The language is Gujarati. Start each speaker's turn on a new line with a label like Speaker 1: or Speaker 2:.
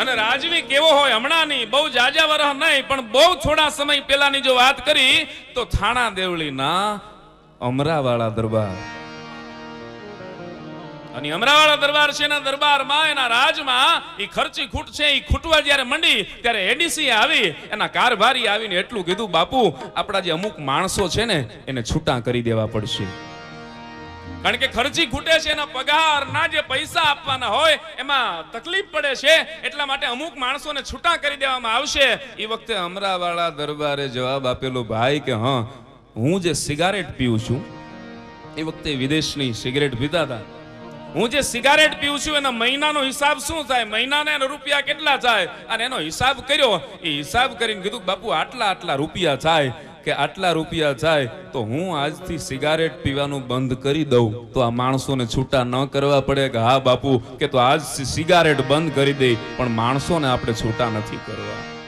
Speaker 1: અને રાજવી કેવો હોય હમણાં નહીં બહુ જાજા વરહ નહીં, પણ બહુ થોડા સમય પહેલાની જો વાત કરી, તો થાણા દેવળીના અમરાવાળા દરબાર. અને અમરાવાળા દરબાર છે એના દરબારમાં, એના રાજમાં એ ખર્ચી ખૂટ છે એ ખૂટવા જ્યારે મંડી, ત્યારે એડીસી આવી, એના કારભારી આવીને એટલું કીધું, બાપુ, આપણા જે અમુક માણસો છે ને, એને છૂટા કરી દેવા પડશે. કારણ કે ખર્ચી ખૂટે છે, એના પગારના જે પૈસા આપવાના હોય, એમાં તકલીફ પડે છે, એટલા માટે અમુક માણસોને છૂટા કરી દેવામાં આવશે. એ વખતે અમરાવાળા દરબારે જવાબ આપેલો ભાઈ કે, હા, હું જે સિગારેટ પીઉં છું, એ વખતે વિદેશની સિગરેટ પીતા હતા. હું જે સિગારેટ પીઉં છું, એના મહિનાનો હિસાબ શું થાય? મહિનાને એના રૂપિયા કેટલા થાય? અને એનો હિસાબ કર્યો. એ હિસાબ કરીને કીધું, બાપુ, આટલા આટલા રૂપિયા થાય. કે આટલા રૂપિયા થાય તો હું આજથી સિગારેટ પીવાનું બંધ કરી દઉં. તો આ માણસોને છૂટા ન કરવા પડે કે હા બાપુ, કે તો આજ સિગારેટ બંધ કરી દે. પણ માણસોને આપણે છૂટા નથી કરવા.